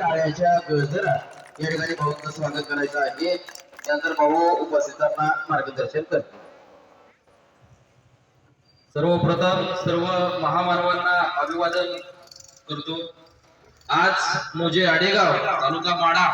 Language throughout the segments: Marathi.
टाळ्याच्या गळझरा या ठिकाणी भाऊंचं स्वागत करायचं आहे. त्यानंतर भाऊ उपस्थितांना मार्गदर्शन करतो सर्वप्रथम सर्व महामानवांना अभिवादन करतो. आज मोजे आडेगाव तालुका माडा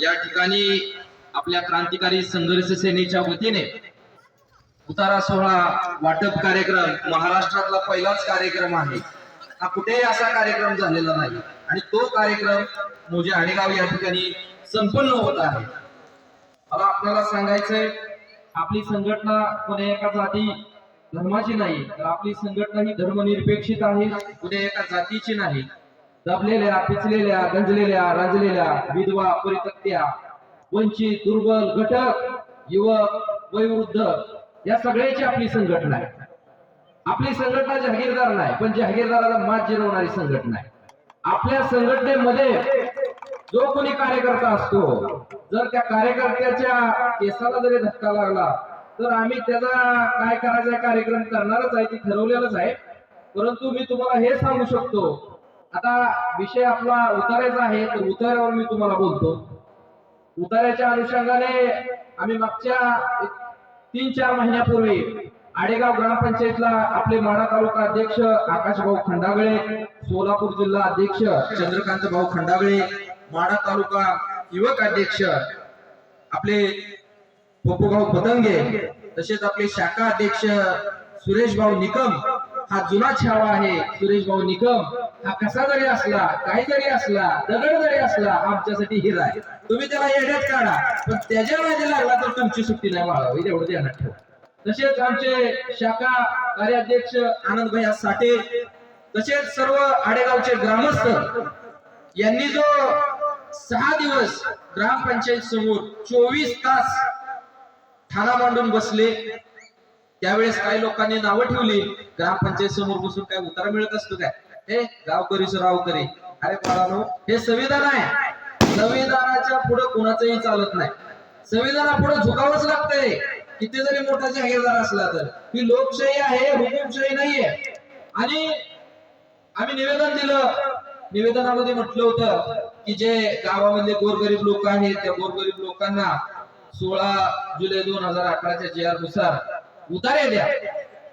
या ठिकाणी आपल्या क्रांतिकारी संघर्ष सेनेच्या वतीने उतारा सोहळा वाटप कार्यक्रम महाराष्ट्रातला पहिलाच कार्यक्रम आहे. हा कुठेही असा कार्यक्रम झालेला नाही. आणि तो कार्यक्रम मोजे आडेगाव या ठिकाणी संपन्न होत आहे. मला आपल्याला सांगायचंय आपली संघटना कोणी एका जाती धर्माची नाही तर आपली संघटना ही धर्मनिरपेक्षित आहे कुठे एका जातीची नाही. दबलेल्या पिचलेल्या गंजलेल्या रांजलेल्या विधवा परितक्त्या वंचित दुर्बल घटक युवक वयोवृद्ध या सगळ्याची आपली संघटना आहे. आपली संघटना जहागीरदार नाही पण जहागीरदाराला मात जिरवणारी संघटना आहे. आपल्या संघटनेमध्ये जो कोणी कार्यकर्ता असतो जर त्या कार्यकर्त्याच्या केसाला जरी धक्का लागला तर आम्ही त्याचा काय करायचा कार्यक्रम करणारच आहे ते ठरवलेलंच आहे. परंतु मी तुम्हाला हे सांगू शकतो आता विषय आपला उतारायचा आहे तर उतार्यावर मी तुम्हाला बोलतो. उतार्याच्या अनुषंगाने आम्ही मागच्या तीन चार महिन्यापूर्वी आडेगाव ग्रामपंचायतला आपले माडा तालुका अध्यक्ष आकाश भाऊ खंडागळे सोलापूर जिल्हा अध्यक्ष चंद्रकांत भाऊ खंडागळे माडा तालुका युवक अध्यक्ष आपले पोपोभाऊ पतंगे तसेच आपले शाखा अध्यक्ष सुरेश भाऊ निकम हा जुना छावा आहे. सुरेश भाऊ निकम हा कसा जरी असला काही जरी असला दगड जरी असला आमच्यासाठी हिरा आहे. तुम्ही त्याला येड्यात काढा पण त्याच्यामागे लागला तर तुमची सुट्टी नाही माळावी एवढं ध्यानात ठेवा. तसेच आमचे शाखा कार्याध्यक्ष आनंद भैया साठे तसेच सर्व आडेगावचे ग्रामस्थ यांनी जो सहा दिवस ग्रामपंचायत समोर चोवीस तास ठाणा मांडून बसले त्यावेळेस काही लोकांनी नावं ठेवली ग्रामपंचायत समोर बसून काय उतारा मिळत असतो काय? हे गावकरी रावकरी अरे बाळानो हे संविधान आहे. संविधानाच्या पुढे कुणाचंही चालत नाही. संविधाना पुढे झुकावंच लागतंय. किती जरी मोठा जागीरदार असला तर. ही लोकशाही आहे हुकुमशाही नाहीये. आणि आम्ही निवेदन दिलं. निवेदनामध्ये म्हटलं होतं की जे गावामधले गोरगरीब लोक आहेत त्या गोरगरीब लोकांना सोळा जुलै दोन हजार अकराच्या जी आरनुसार उतारे द्या.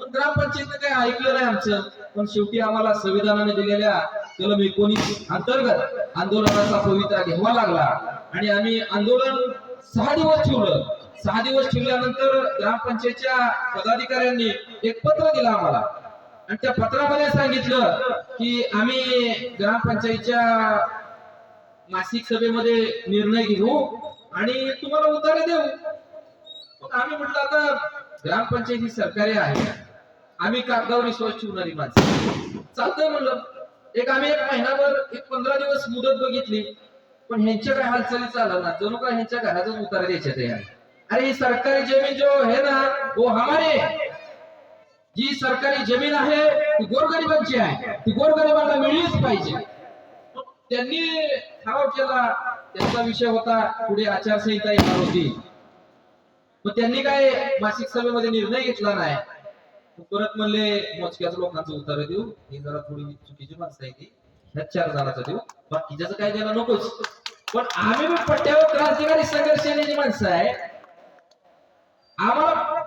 पण ग्रामपंचायतनं काही ऐकलं नाही आमचं. पण शेवटी आम्हाला संविधानाने दिलेल्या कलम एकोणीस अंतर्गत आंदोलनाचा पवित्रा घ्यावा लागला. आणि आम्ही आंदोलन सहा दिवस ठेवलं. सहा दिवस ठेवल्यानंतर ग्रामपंचायतच्या पदाधिकाऱ्यांनी एक पत्र दिलं आम्हाला. आणि त्या पत्रामध्ये सांगितलं की आम्ही ग्रामपंचायतच्या मासिक सभेमध्ये निर्णय घेऊ आणि तुम्हाला उतारे देऊ. मग आम्ही म्हटलं आता ग्रामपंचायत ही सरकारी आहे. आम्ही कागदावर विश्वास ठेवणारी माणसं चालतंय म्हणलं. एक आम्ही एक महिनाभर एक पंधरा दिवस मुदत बघितली. पण ह्यांच्या काय हालचाली चालना जणू का ह्यांच्या घराचाच उतारा द्यायच्या तयार अरे सरकारी जमीन जो है ना वो हमारे। जी सरकारी जमीन आहे ती गोरगरिबांची आहे. ती गोरगरिबांना मिळलीच पाहिजे. त्यांनी ठराव केला त्यांचा विषय होता पुढे आचारसंहिता येणार होती. मग त्यांनी काय मासिक सभेमध्ये निर्णय घेतला नाही? परत म्हणले मोजक्याच लोकांचं उत्तर देऊ. ही जरा थोडी चुकीची माणसं आहे ती. ह्या चार जणांचा देऊ. बाकीच्याच काय द्यायला नकोच. पण आम्ही पट्ट्यावर क्रांतिकारी संघर्ष सेनेची माणसं आहे आम्हाला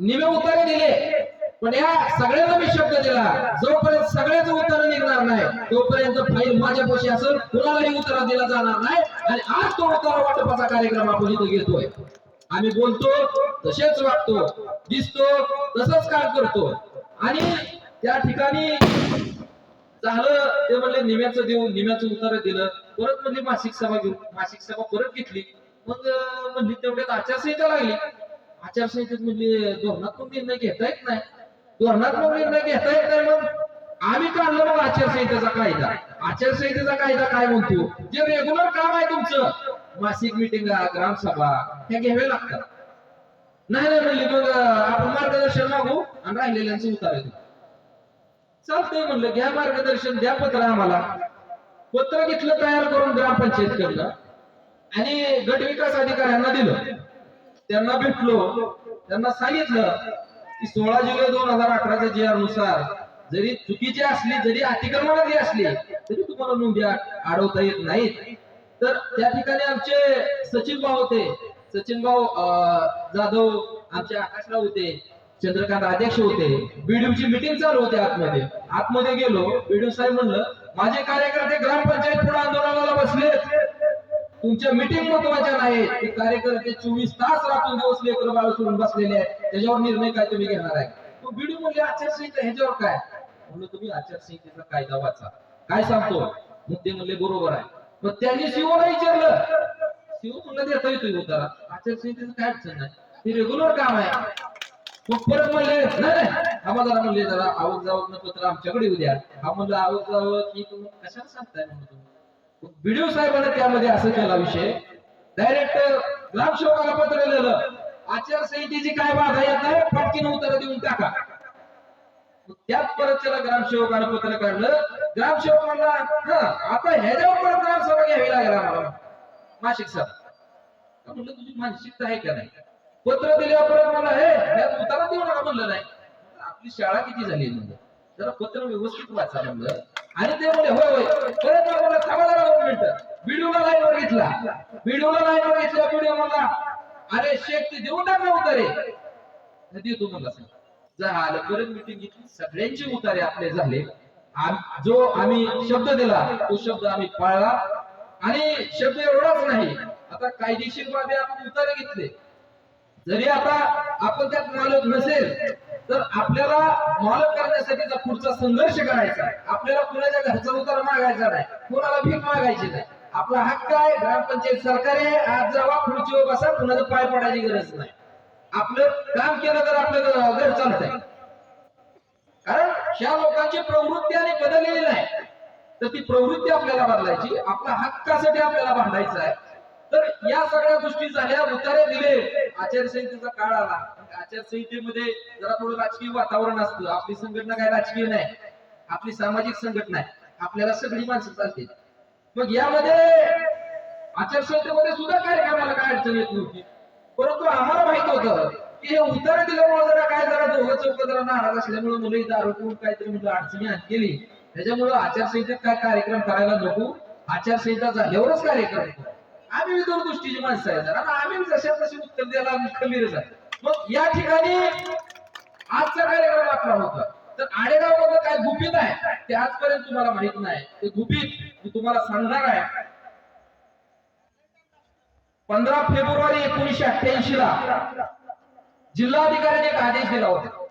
निवे उतारे दिले. पण या सगळ्यांना मी शब्द दिला. जोपर्यंत सगळ्याच उत्तर निघणार नाही तोपर्यंत फाईल माझ्यापाशी असेल कुणालाही उत्तर दिला जाणार नाही. आणि आज तो उत्तर वाटपाचा कार्यक्रम आपण इथं घेतोय. आम्ही बोलतो तसेच वागतो दिसतो तसंच काम करतो. आणि त्या ठिकाणी झालं ते म्हणले निम्याचं देऊ निम्याचं उत्तर दिलं. परत म्हणले मासिक सभा घेऊ मासिक सभा परत घेतली. मग म्हणजे म्हणली तेवढ्यात आचारसंहिता लागली. आचारसंहितेत म्हणजे धोरणात्मक निर्णय घेता येत नाही. धोरणात्मक निर्णय घेता येत नाही मग आम्ही काढलं मग आचारसंहितेचा कायदा. आचारसंहितेचा कायदा काय म्हणतो? जे रेग्युलर काम आहे तुमचं. मासिक मिटिंग ग्रामसभा हे घ्यावे लागतात. नाही नाही म्हणली मग आपण मार्गदर्शन मागू आणि राहिलेल्यांचं उतार चालतंय म्हणलं घ्या मार्गदर्शन द्या पत्र आम्हाला. पत्र घेतलं तयार करून ग्रामपंचायत कडलं आणि गट विकास अधिकाऱ्यांना दिलं. त्यांना भेटलो. त्यांना सांगितलं की सोळा जुलै दोन हजार अकराच्या जी आरनुसार जरी चुकीची असली जरी अतिक्रमणाची असली तरी तुम्हाला नोंदी अडवता येत नाहीत. तर त्या ठिकाणी आमचे सचिन भाऊ होते. सचिन भाऊ जाधव आमचे आकाशराव होते. चंद्रकांत अध्यक्ष होते. बीडीओची मिटिंग चालू होते आतमध्ये. आतमध्ये गेलो. बीडीओ साहेब म्हणलं माझे कार्यकर्ते ग्रामपंचायत पुढे आंदोलनाला बसले तुमच्या मिटिंग महत्त्वाच्या नाही ते कार्यकर्ते चोवीस तास रातून दिवस लेकर बाळ सोडून बसलेले आहेत. त्याच्यावर निर्णय काय तुम्ही घेणार आहे? तो व्हिडिओ म्हणजे आचारसंहिता ह्याच्यावर काय? म्हणलं तुम्ही आचारसंहितेचा कायदा वाचा. काय सांगतो? मग ते म्हणले बरोबर आहे. मग त्यांनी शिवला विचारलं. शिव म्हणलं देता येतोय उतारा आचारसंहितेचं काय अडचण नाही. ते रेग्युलर काम आहे. मग परत म्हणले नाही आम्हाला म्हणले जरा आवक जावक पत्र आमच्याकडे उद्या हा म्हणलं आवक जावक ही तुम्ही कशाला सांगताय? म्हणलं तुम्ही. व्हिडिओ साहेबांना त्यामध्ये असं केला विषय. डायरेक्ट ग्रामसेवकाला पत्र लिहिलं. आचारसंहितेची काय बाधा येत नाही पटकीन उत्तर देऊन टाका. त्यात परत त्याला ग्रामसेवकानं पत्र काढलं. ग्रामसेवक म्हणला हा आता ह्याच्यावर परत ग्रामसभा घ्यावी लागेल आम्हाला. मासिक सभा. म्हणलं तुझी मानसिकता आहे का नाही? पत्र दिल्यावर परत मला हे यात उतारा देऊ नका म्हणलं नाही. आपली शाळा किती झाली म्हणलं? जरा पत्र व्यवस्थित वाचा म्हणलं. आणि ते म्हणले होय होय. परत मला थांबा जरा दोन मिनिटं. व्हिडिओला लाईनवर घेतला. व्हिडिओला लाईनवर घेतला व्हिडिओ म्हणला अरे शेख ते देऊन टाक ना उतारे. देतो म्हणला सर. झालं परत मिटिंग घेतली. सगळ्यांचे उतारे आपले झाले. जो आम्ही शब्द दिला तो शब्द आम्ही पाळला. आणि शब्द एवढाच नाही. आता कायदेशीर बाबी आपण उतारे घेतले. जरी आता आपण त्यात मालक नसेल तर आपल्याला मालक करण्यासाठीचा पुढचा संघर्ष करायचा आहे आपल्याला कुणाच्या घरचा उतार मागायचा नाही कोणाला भीक मागायची नाही आपला हक्क आहे ग्रामपंचायत सरकारी आहे आज जावा खुर्चीवर बसा कुणाचं पाय पडायची गरज नाही. आपलं काम केलं तर आपलं घर चालत आहे कारण ह्या लोकांची प्रवृत्ती आणि बदललेली नाही. तर ती प्रवृत्ती आपल्याला बदलायची आपल्या हक्कासाठी आपल्याला भांडायचं आहे. तर या सगळ्या गोष्टी झाल्या उतारे दिले. आचारसंहितेचा काळ आला. आचारसंहितेमध्ये जरा थोडं राजकीय वातावरण असतं. आपली संघटना काय राजकीय नाही. आपली सामाजिक संघटना आहे. आपल्याला सगळी माणसं चालते मग यामध्ये आचारसंहितेमध्ये सुद्धा कार्यक्रमाला काय अडचण येत नव्हती. परंतु आम्हाला माहीत होतं की हे उत्तर दिल्यामुळे जरा काय जरा दोघं चौक जरा नाराज असल्यामुळे मुलं इथं आरोप काहीतरी म्हणजे अडचणी आणत गेली. त्याच्यामुळे आचारसंहितेत काय कार्यक्रम करायला नको. आचारसंहिता झाल्यावरच कार्यक्रम करू. आम्ही दूरदृष्टीची दोन गोष्टीची माणसं आहेत आम्ही जशा तशी उत्तर द्यायला आम्ही खंबीरच आहे. मग या ठिकाणी आजचा कार्यक्रम आपला होता. तर आडेगावमध्ये काय गुपित आहे ते आजपर्यंत तुम्हाला माहीत नाही. ते गुपित मी तुम्हाला सांगणार आहे. पंधरा फेब्रुवारी एकोणीशे अठ्ठ्याऐंशी ला जिल्हाधिकाऱ्याने एक आदेश दिला होता.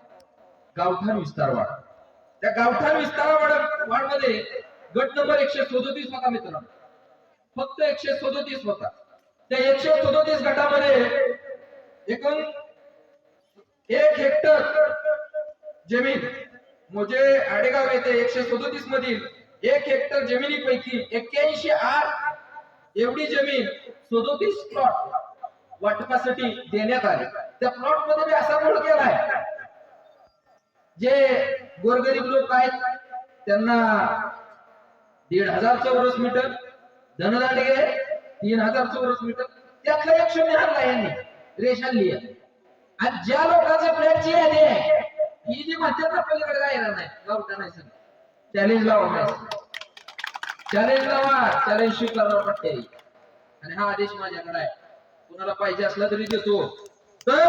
गावठाण विस्तार वाढ त्या गावठाण विस्तार वाढ वाढमध्ये गट नंबर एकशे सदोतीस होता मित्रांनो. फक्त एकशे सदोतीस होता. त्या एकशे सदोतीस गटामध्ये एकूण एक हेक्टर जमीन म्हणजे आडेगाव येथे एकशे सदोतीस मधील एक हेक्टर जमिनीपैकी एक्क्याऐंशी आठ एवढी जमीन सदोतीस प्लॉट वाटपासाठी देण्यात आले. त्या प्लॉटमध्ये मी असा केला आहे. जे गोरगरीब लोक आहेत त्यांना दीड हजार चौरस मीटर धनदांडगे तीन हजार चौरस मीटर. त्या एक शून्य हल्ला यांनी. रेष हल्ली आणि ज्या लोकांचा फ्लॅटची यादी आहे ही जी म्हणतात ना पलीकडे राहिला नाही. गावठा नाही सर चॅलेंज लावा नाही चॅलेंज लावा. चॅलेंज स्वीकारावा पडते आणि हा आदेश माझ्याकडे आहे. कुणाला पाहिजे असला तरी देतो. तर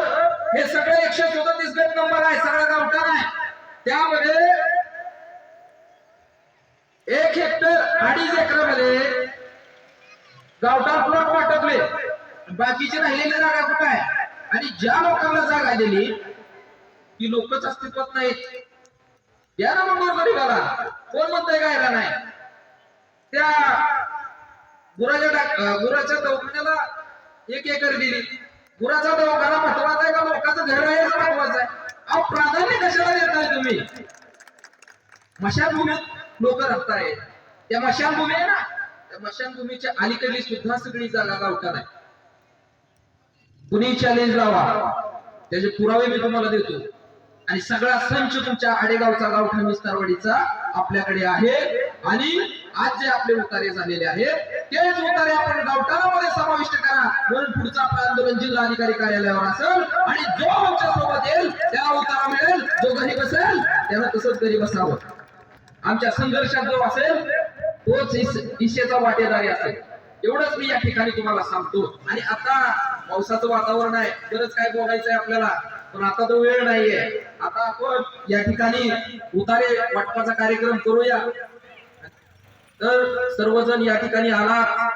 हे सगळे एकशे सदतीस गट नंबर आहे. सगळा गावठा आहे. त्यामध्ये एक हेक्टर अडीच एकरामध्ये गावठाण प्लॉट वाटपले बाकीचे राहिलेले जागा कुठं आहे आणि ज्या लोकांना जागा दिली ती लोकच अस्तित्वात नाहीत. या ना मग गरीबाला कोण म्हणतंय गायला नाही? त्या गुराच्या डाक- गुराच्या दवाखान्याला एक एकर दिली. गुराचा दवाखाना महत्त्वाचा आहे का? लोकांचं घर राहायचं महत्वाचं आहे. अहो प्राधान्य कशाला देताय तुम्ही? मशानभूमीत लोक राहताय त्या मशानभूमी आहे ना? स्मशानभूमीच्या मशानभूमीच्या अलीकडली सुद्धा सगळी जागा गावठाण आहे. कुणी चॅलेंज लावा त्याचे पुरावे मी तुम्हाला देतो. आणि सगळा संच तुमच्या आडेगावचा गावठाण विस्तारवाडीचा आपल्याकडे आहे. आणि आज जे आपले उतारे झालेले आहेत तेच उतारे आपण गावठाणामध्ये समाविष्ट करा. म्हणून पुढचं आपलं आंदोलन जिल्हा अधिकारी कार्यालयावर असेल आणि जो आमच्यासोबत येईल त्याला उतारा मिळेल. जो घरी बसेल त्याला तसंच घरी बसावं. आमच्या संघर्षात जो असेल तोच इस- वाटेदारी असेल. एवढंच मी या ठिकाणी तुम्हाला सांगतो. आणि आता पावसाचं वातावरण आहे. गरज काय बोलायचं आहे आपल्याला? पण आता तो वेळ नाहीये. आता आपण या ठिकाणी उतारे वाटपाचा कार्यक्रम करूया. तर सर्वजण या ठिकाणी आला.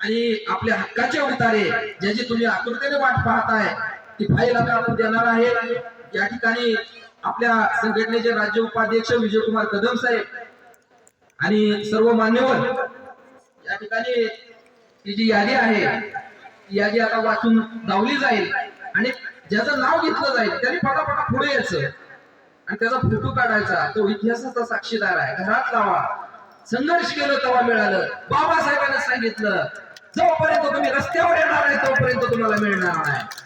आणि आपल्या हक्काचे उतारे ज्याची तुम्ही आतुरतेने वाट पाहताय ती फाईल आता आपण देणार आहे. या ठिकाणी आपल्या संघटनेचे राज्य उपाध्यक्ष विजयकुमार कदम साहेब आणि सर्व मान्यवर या ठिकाणी ही जी यादी आहे यादी आता वाचून लावली जाईल आणि ज्याचं नाव घेतलं जाईल त्याने पटापटा पुढे यायचं आणि त्याचा फोटो काढायचा. तो इतिहासाचा साक्षीदार आहे. घरात लावा. संघर्ष केलं तेव्हा मिळालं. बाबासाहेबांना सांगितलं जोपर्यंत तुम्ही रस्त्यावर येणार आहे तोपर्यंत तुम्हाला मिळणार नाही.